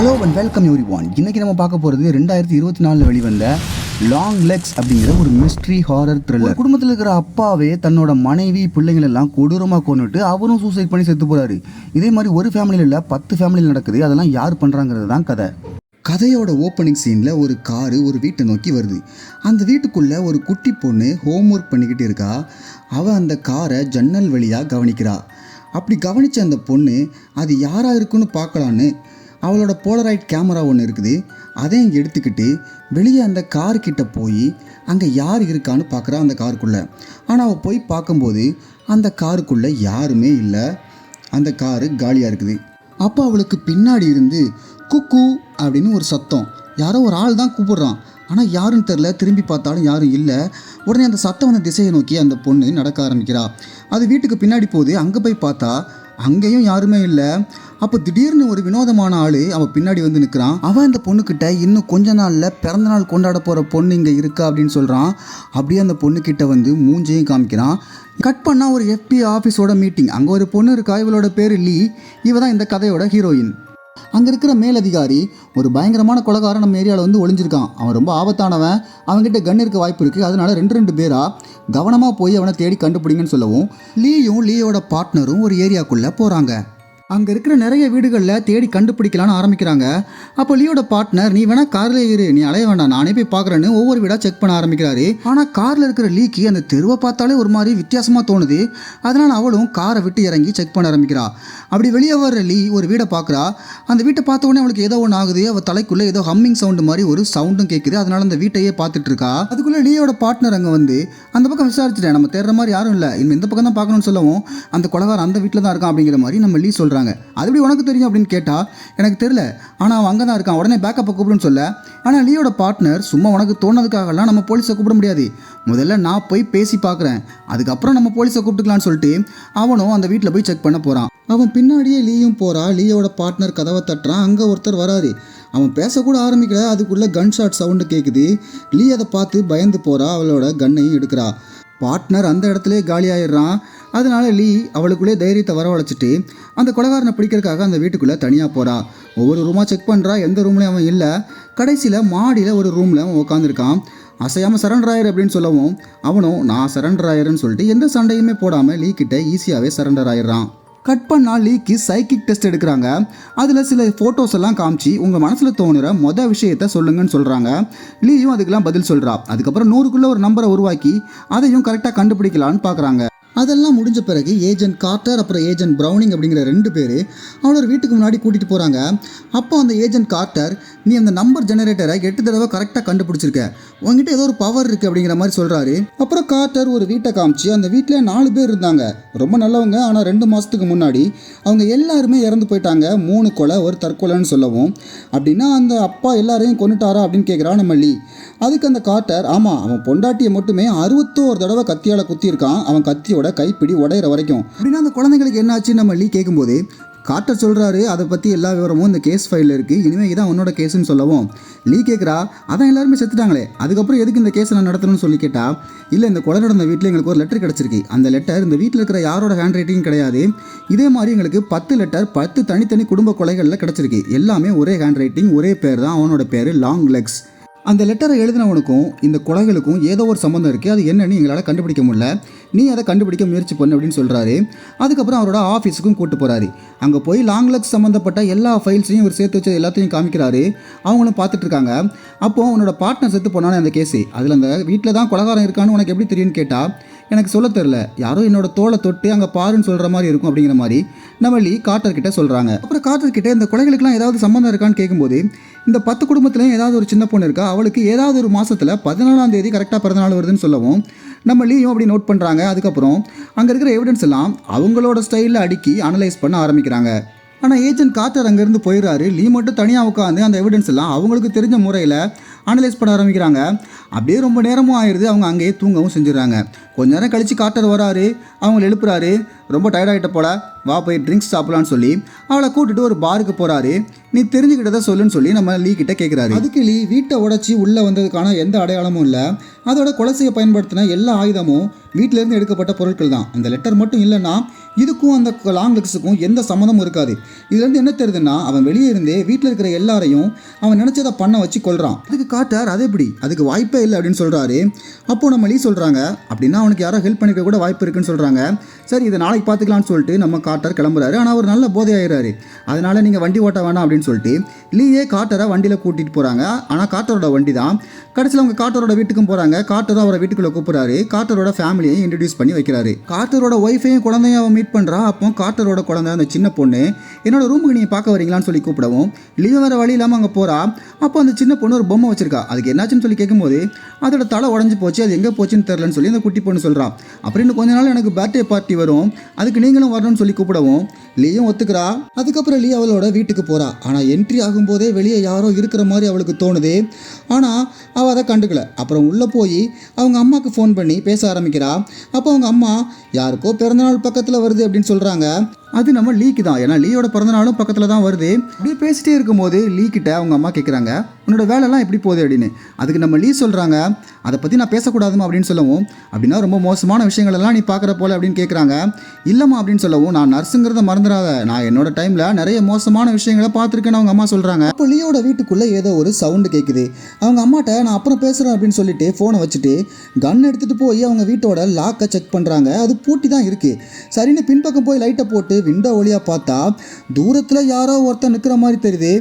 Hello and welcome everyone இன்னைக்கு நம்ம பார்க்க போகிறது ரெண்டாயிரத்தி இருபத்தி நாலில் வெளிவந்த லாங் லெக்ஸ் அப்படிங்கிற ஒரு மிஸ்ட்ரி ஹாரர் த்ரில்லர் குடும்பத்தில் இருக்கிற அப்பாவே தன்னோட மனைவி பிள்ளைங்கள் எல்லாம் கொடூரமாக கொண்டுட்டு அவரும் சூசைட் பண்ணி செத்து போறாரு. இதே மாதிரி ஒரு ஃபேமிலியில் இல்லை பத்து ஃபேமிலியில் நடக்குது. அதெல்லாம் யார் பண்ணுறாங்கிறது தான் கதை. கதையோட ஓப்பனிங் சீனில் ஒரு காரு ஒரு வீட்டை நோக்கி வருது. அந்த வீட்டுக்குள்ளே ஒரு குட்டி பொண்ணு ஹோம்ஒர்க் பண்ணிக்கிட்டு இருக்கா. அவள் அந்த காரை ஜன்னல் வழியாக கவனிக்கிறா. அப்படி கவனித்த அந்த பொண்ணு அது யாராக இருக்குன்னு பார்க்கலான்னு அவளோட போலராய்ட் கேமரா ஒன்று இருக்குது. அதையும் எடுத்துக்கிட்டு வெளியே அந்த கார்கிட்ட போய் அங்கே யார் இருக்கான்னு பார்க்குறா அந்த காருக்குள்ளே ஆனால் அவள் போய் பார்க்கும்போது அந்த காருக்குள்ளே யாருமே இல்லை. அந்த காரு காலியாக இருக்குது. அப்போ அவளுக்கு பின்னாடி இருந்து குக்கு அப்படின்னு ஒரு சத்தம். யாரோ ஒரு ஆள் தான் கூப்பிடுறான். ஆனால் யாருன்னு தெரில திரும்பி பார்த்தாலும் யாரும் இல்லை. உடனே அந்த சத்தம் வந்த திசையை நோக்கி அந்த பொண்ணு நடக்க ஆரம்பிக்கிறா. அது வீட்டுக்கு பின்னாடி போகுது. அங்கே போய் பார்த்தா அங்கேயும் யாருமே இல்லை. அப்போ திடீர்னு ஒரு வினோதமான ஆள் அவன் பின்னாடி வந்து நிற்கிறான். அவன் அந்த பொண்ணுக்கிட்ட இன்னும் கொஞ்ச நாளில் பிறந்த நாள் கொண்டாட போகிற பொண்ணு இங்கே இருக்கா அப்படின்னு சொல்கிறான் அப்படியே அந்த பொண்ணுக்கிட்ட வந்து மூஞ்சையும் காமிக்கிறான். கட் பண்ணால் ஒரு எஃபி ஆஃபீஸோட மீட்டிங் அங்கே ஒரு பொண்ணு இருக்கா? இவளோட பேர் லீ. இவ தான் இந்த கதையோட ஹீரோயின் அங்கே இருக்கிற மேலதிகாரி ஒரு பயங்கரமான கொலகாரன் நம்ம ஏரியாவில் வந்து ஒளிஞ்சிருக்கான். அவன் ரொம்ப ஆபத்தானவன். அவன்கிட்ட கன் இருக்க வாய்ப்பு இருக்குது அதனால ரெண்டு ரெண்டு பேராக கவனமாக போய் அவனை தேடி கண்டுபிடிங்கன்னு சொல்லவும் லீயும் லீயோட பார்ட்னரும் ஒரு ஏரியாக்குள்ளே போகிறாங்க அங்கே இருக்கிற நிறைய வீடுகளில் தேடி கண்டுபிடிக்கலான்னு ஆரம்பிக்கிறாங்க. அப்போ லியோட பார்ட்னர் நீ வேணா காரில் ஏறு. நீ அலைய வேண்டாம். நானே போய் பார்க்குறேன்னு ஒவ்வொரு வீடாக செக் பண்ண ஆரம்பிக்கிறாரு. ஆனால் காரில் இருக்கிற லீக்கு அந்த தெருவை பார்த்தாலே ஒரு மாதிரி வித்தியாசமாக தோணுது. அதனால் அவளும் காரை விட்டு இறங்கி செக் பண்ண ஆரம்பிக்கிறா. அப்படி வெளியே வர்ற லீ ஒரு வீடை பார்க்குறா. அந்த வீட்டை பார்த்த உடனே அவளுக்கு ஏதோ ஒன்று ஆகுது. அவள் தலைக்குள்ளே ஏதோ ஹம்மிங் சவுண்டு மாதிரி ஒரு சவுண்டும் கேட்குது அதனால அந்த வீட்டையே பார்த்துட்டு இருக்கா. அதுக்குள்ளே லீயோட பார்ட்னர் அங்கே வந்து அந்த பக்கம் விசாரிச்சுட்டேன். நம்ம தேடுற மாதிரி யாரும் இல்லை. இனிமே இந்த பக்கம் தான் பார்க்கணும்னு சொல்லவும் அந்த கொலகாரம் அந்த வீட்டில் தான் இருக்கான் அப்படிங்கிற மாதிரி நம்ம லீ சொல்கிறாங்க அது எப்படி உனக்கு தெரியும் அப்படின்னு கேட்டால் எனக்கு தெரியல. ஆனால் அவன் அங்கே தான் இருக்கான். உடனே பேக்கப்பை கூப்பிடுன்னு சொல்ல. ஆனால் லீயோட பார்ட்னர் சும்மா உனக்கு தோணதுக்காகலாம் நம்ம போலீஸை கூப்பிட முடியாது. முதல்ல நான் போய் பேசி பார்க்குறேன் அதுக்கப்புறம் நம்ம போலீஸை கூப்பிட்டுக்கலான்னு சொல்லிட்டு அவனும் அந்த வீட்டில் போய் செக் பண்ண போகிறான் அவன் பின்னாடியே லீயும் போகிறா லீயோட பார்ட்னர் கதவை தட்டுறான். அங்கே ஒருத்தர் வராரு. அவன் பேசக்கூட ஆரம்பிக்கல. அதுக்குள்ளே கன் ஷாட் சவுண்டு கேட்குது லீ அதை பார்த்து பயந்து போகிறா அவளோட கன்னையும் எடுக்கிறா. பார்ட்னர் அந்த இடத்துல காலியாயிடுறான். அதனால லீ அவளுக்குள்ளே தைரியத்தை வரவழைச்சிட்டு அந்த கொலகாரனை பிடிக்கிறதுக்காக அந்த வீட்டுக்குள்ளே தனியாக போகிறா ஒவ்வொரு ரூமாக செக் பண்ணுறா எந்த ரூம்லேயும் அவன் இல்லை. கடைசியில் மாடியில் ஒரு ரூமில் அவன் உட்காந்துருக்கான் அசையாமல் சரண்டர் ஆயிரு அப்படின்னு சொல்லவும் அவனும் நான் சரண்டர் ஆயிருன்னு சொல்லிட்டு எந்த சண்டையுமே போடாமல் லீ கிட்ட ஈஸியாகவே சரண்டர் ஆயிடுறான். கட் பண்ணால் லீக்கு சைக்கிக் டெஸ்ட் எடுக்கிறாங்க. அதில் சில ஃபோட்டோஸ் எல்லாம் காமிச்சு உங்கள் மனசில் தோணுற மொதல் விஷயத்த சொல்லுங்கன்னு சொல்கிறாங்க லீயும் அதுக்கெல்லாம் பதில் சொல்கிறா அதுக்கப்புறம் நூறுக்குள்ளே ஒரு நம்பரை உருவாக்கி அதையும் கரெக்டாக கண்டுபிடிக்கலான்னு பார்க்குறாங்க அதெல்லாம் முடிஞ்ச பிறகு ஏஜென்ட் கார்ட்டர் அப்புறம் ஏஜென்ட் ப்ரௌனிங் அப்படிங்கிற ரெண்டு பேர் அவனோட வீட்டுக்கு முன்னாடி கூட்டிகிட்டு போகிறாங்க அப்போ அந்த ஏஜென்ட் கார்ட்டர் நீ அந்த நம்பர் ஜெனரேட்டரை எட்டு தடவை கரெக்டாக கண்டுபிடிச்சிருக்க. உங்ககிட்ட ஏதோ ஒரு பவர் இருக்குது அப்படிங்கிற மாதிரி சொல்கிறாரு அப்புறம் கார்ட்டர் ஒரு வீட்டை காமிச்சு அந்த வீட்டில் நாலு பேர் இருந்தாங்க. ரொம்ப நல்லவங்க ஆனால் ரெண்டு மாதத்துக்கு முன்னாடி அவங்க எல்லாருமே இறந்து போயிட்டாங்க. மூணு கொலை ஒரு தற்கொலைன்னு சொல்லவும். அப்படின்னா அந்த அப்பா எல்லாரையும் கொண்டுட்டாரா அப்படின்னு கேட்குறான் நம்ம லீ. அதுக்கு அந்த கார்ட்டர் ஆமாம் அவன் பொண்டாட்டியை மட்டுமே அறுபத்தோரு தடவை கத்தியால் குத்தியிருக்கான். அவன் கத்தியோட கைப்பிடி உடையிற வரைக்கும். அப்படின்னா அந்த குழந்தைங்களுக்கு என்னாச்சு நம்ம லீ கேட்கும்போது கார்ட்டர் சொல்கிறாரு அதை பற்றி எல்லா விவரமும் இந்த கேஸ் ஃபைலில் இருக்குது இனிமேல் இதான் உன்னோட கேஸுன்னு சொல்லவும். லீ கேட்குறா அதான் எல்லாருமே செத்துட்டாங்களே. அதுக்கப்புறம் எதுக்கு இந்த கேஸை நான் நடத்தணும்னு சொல்லி கேட்டால் இல்லை இந்த கொலை நடந்த வீட்டில் எங்களுக்கு ஒரு லெட்டர் கிடச்சிருக்கு. அந்த லெட்டர் இந்த வீட்டில் இருக்கிற யாரோட ஹேண்ட் ரைட்டிங் கிடையாது. இதே மாதிரி எங்களுக்கு பத்து லெட்டர் பத்து தனித்தனி குடும்ப கொலைகளில் கிடச்சிருக்கு. எல்லாமே ஒரே ஹேண்ட் ரைட்டிங் ஒரே பேர் தான். அவனோட பேர் லாங் லெக்ஸ் அந்த லெட்டரை எழுதினவனுக்கும் இந்த கொலைகளுக்கும் ஏதோ ஒரு சம்மந்தம் இருக்குது அது என்னன்னு எங்களால் கண்டுபிடிக்க முடியல. நீ அதை கண்டுபிடிக்க முயற்சி பண்ணு அப்படின்னு சொல்கிறாரு அதுக்கப்புறம் அவரோட ஆஃபீஸுக்கும் கூட்டு போகிறாரு அங்கே போய் லாங் லக்ஸ் சம்மந்தப்பட்ட எல்லா ஃபைல்ஸையும் இவர் சேர்த்து வச்சது எல்லாத்தையும் காமிக்கிறாரு. அவங்களும் பார்த்துட்ருக்காங்க அப்போது அப்போ அவனோட பார்ட்னர் செத்து போனானே அந்த கேஸு அதில் அந்த வீட்டில் தான் கொலகாரம் இருக்கான்னு உனக்கு எப்படி தெரியும்னு கேட்டால் எனக்கு சொல்ல தெரில யாரோ என்னோட தோலை தொட்டு அங்கே பாருன்னு சொல்கிற மாதிரி இருக்கும் அப்படிங்கிற மாதிரி நம்ம லீ கார்ட்டர் சொல்கிறாங்க அப்புறம் கார்ட்டர்கிட்ட இந்த கொலைகளுக்கெல்லாம் ஏதாவது சம்மந்தம் இருக்கான்னு கேட்கும்போது இந்த பத்து குடும்பத்துலையும் ஏதாவது ஒரு சின்ன பொண்ணு இருக்கா? அவளுக்கு ஏதாவது ஒரு மாதத்தில் பதினாலாம் தேதி கரெக்டாக பிறந்தநாள் வருதுன்னு சொல்லவும் நம்ம லீயும் அப்படி நோட் பண்ணுறாங்க அதுக்கப்புறம் அங்கே இருக்கிற எவிடன்ஸ் எல்லாம் அவங்களோட ஸ்டைலில் அடுக்கி அனலைஸ் பண்ண ஆரம்பிக்கிறாங்க. ஆனால் ஏஜென்ட் கார்ட்டர் அங்கேருந்து போயிடுறாரு லீ மட்டும் தனியாக உட்காந்து அந்த எவிடன்ஸ் எல்லாம் அவங்களுக்கு தெரிஞ்ச முறையில் அனலைஸ் பண்ண ஆரம்பிக்கிறாங்க. அப்படியே ரொம்ப நேரமும் ஆயிடுது அவங்க அங்கேயே தூங்கவும் செஞ்சிடறாங்க. கொஞ்ச நேரம் கழித்து காட்டர் வராரு. அவங்களை எழுப்புறாரு. ரொம்ப டயர்டாகிட்ட போல வா போய் ட்ரிங்க்ஸ் சாப்பிடலான்னு சொல்லி அவளை கூட்டிட்டு ஒரு பாருக்கு போகிறாரு நீ தெரிஞ்சுக்கிட்டதை சொல்லுன்னு சொல்லி நம்ம லீ கிட்ட கேட்குறாரு அதுக்கு லீ வீட்டை உடச்சி உள்ளே வந்ததுக்கான எந்த அடையாளமும் இல்லை. அதோட கொலை செய்ய பயன்படுத்தின எல்லா ஆயுதமும் வீட்டிலேருந்து எடுக்கப்பட்ட பொருட்கள் தான். அந்த லெட்டர் மட்டும் இல்லைன்னா இதுக்கும் அந்த லாங் லெக்ஸுக்கும் எந்த சம்மந்தமும் இருக்காது. இதுலேருந்து என்ன தெரியுதுன்னா அவன் வெளியே இருந்தே வீட்டில் இருக்கிற எல்லாரையும் அவன் நினச்சதை பண்ண வச்சு கொள்கிறான் அதுக்கு காட்டார் அது எப்படி? அதுக்கு வாய்ப்பே இல்லை அப்படின்னு சொல்கிறாரு அப்போ நம்ம லீ சொல்கிறாங்க அப்படின்னா அவனுக்கு யாரோ ஹெல்ப் பண்ணிக்க கூட வாய்ப்பு இருக்குன்னு சொல்கிறாங்க சரி இதை நாளைக்கு பார்த்துக்கலாம்னு சொல்லிட்டு நம்ம காட்டர் கிளம்புறாரு. ஆனால் அவர் நல்ல போதை ஆயிடுறாரு நீங்கள் வண்டி ஓட்ட வேணாம் அப்படின்னு சொல்லிட்டு லீயே காட்டரை வண்டியில் கூட்டிகிட்டு போகிறாங்க ஆனால் காட்டரோட வண்டி தான் கடைசியில் அவங்க காட்டரோட வீட்டுக்கும் போகிறாங்க காட்டரும் அவரை வீட்டுக்குள்ளே கூப்பிட்றாரு. காட்டரோட ஃபேமிலியை இன்ட்ரடியூஸ் பண்ணி வைக்கிறாரு. கார்த்தரோட ஒய்ஃபையும் குழந்தையும் அவன் மீட் பண்ணுறா அப்போ கார்த்தரோட குழந்தை அந்த சின்ன பொண்ணு என்னோட ரூமுக்கு நீங்கள் பார்க்க வரீங்களான்னு சொல்லி கூப்பிடவும் லீவ் வேறு வழி இல்லாமல் அங்கே போகிறா அப்போ அந்த சின்ன பொண்ணு ஒரு பொம்மை வச்சிருக்கா. அதுக்கு என்னாச்சுன்னு சொல்லி கேட்கும்போது அதோட தலை உடஞ்சி போச்சு அது எங்கே போச்சுன்னு தெரிலன்னு சொல்லி அந்த குட்டி பொண்ணு சொல்கிறான் அப்புறம் இன்னும் கொஞ்ச நாள் எனக்கு பர்த்டே பார்ட்டி வரும். அதுக்கு நீங்களும் வரணும்னு சொல்லி கூப்பிடவும் லீயும் ஒத்துக்கிறா? அதுக்கப்புறம் லீ அவளோட வீட்டுக்கு போறா. ஆனால் என்ட்ரி ஆகும்போதே வெளியே யாரோ இருக்கிற மாதிரி அவளுக்கு தோணுது. ஆனால் அவள் அதை கண்டுக்கல. அப்புறம் உள்ளே போய் அவங்க அம்மாவுக்கு ஃபோன் பண்ணி பேச ஆரம்பிக்கிறா. அப்போ அவங்க அம்மா யாருக்கோ பிறந்தநாள் பக்கத்தில் வருது அப்படின்னு சொல்கிறாங்க அது நம்ம லீக்கு தான். ஏன்னா லீயோட பிறந்தநாளும் பக்கத்தில் தான் வருது. அப்படியே பேசிட்டே இருக்கும்போது லீ கிட்ட அவங்க அம்மா கேட்குறாங்க உன்னோட வேலைலாம் எப்படி போகுது? அப்படின்னு. அதுக்கு நம்ம லீ சொல்கிறாங்க அதை பற்றி நான் பேசக்கூடாதுமா அப்படின்னு சொல்லவும் அப்படின்னா ரொம்ப மோசமான விஷயங்கள் எல்லாம் நீ பார்க்குற போல அப்படின்னு கேட்குறாங்க இல்லைம்மா அப்படின்னு சொல்லவும் நான் நர்ஸுங்கிறத மறந்துடாத நான் என்னோட டைமில் நிறைய மோசமான விஷயங்களை பார்த்துருக்கேன்னு அவங்க அம்மா சொல்கிறாங்க அப்போ லீயோட வீட்டுக்குள்ளே ஏதோ ஒரு சவுண்டு கேட்குது அவங்க அம்மாட்ட நான் அப்புறம் பேசுகிறேன் அப்படின்னு சொல்லிட்டு ஃபோனை வச்சுட்டு கன் எடுத்துகிட்டு போய் அவங்க வீட்டோட லாக்கை செக் பண்ணுறாங்க அது பூட்டி தான் இருக்குது சரின்னு பின்பக்கம் போய் லைட்டை போட்டு விண்டோ வழியாக பார்த்தா தூரத்தில் யாரோ ஒருத்தர் நிற்கிற மாதிரி தெரியுது.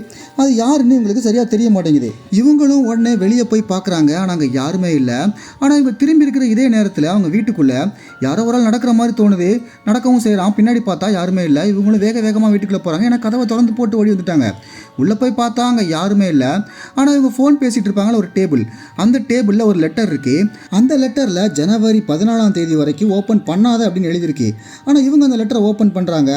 அது யாருன்னு இவங்களுக்கு சரியாக தெரிய மாட்டேங்குது. இவங்களும் உடனே வெளியே போய் பார்க்குறாங்க ஆனால் அங்கே யாருமே இல்லை. ஆனால் இவங்க திரும்பி இருக்கிற இதே நேரத்தில் அவங்க வீட்டுக்குள்ளே யாரோ ஒரு ஆள் நடக்கிற மாதிரி தோணுது. நடக்கவும் செய்கிறான் பின்னாடி பார்த்தா யாருமே இல்லை. இவங்களும் வேக வேகமாக வீட்டுக்குள்ளே போகிறாங்க ஏன்னா கதவை திறந்து போட்டு ஓடி வந்துட்டாங்க. உள்ளே போய் பார்த்தா அங்கே யாருமே இல்லை. ஆனால் இவங்க ஃபோன் பேசிகிட்டு இருப்பாங்களா ஒரு டேபிள் அந்த டேபிளில் ஒரு லெட்டர் இருக்குது அந்த லெட்டரில் ஜனவரி பதினாலாம் தேதி வரைக்கும் ஓப்பன் பண்ணாத அப்படின்னு எழுதியிருக்கு. ஆனால் இவங்க அந்த லெட்டரை ஓப்பன் பண்ணுறாங்க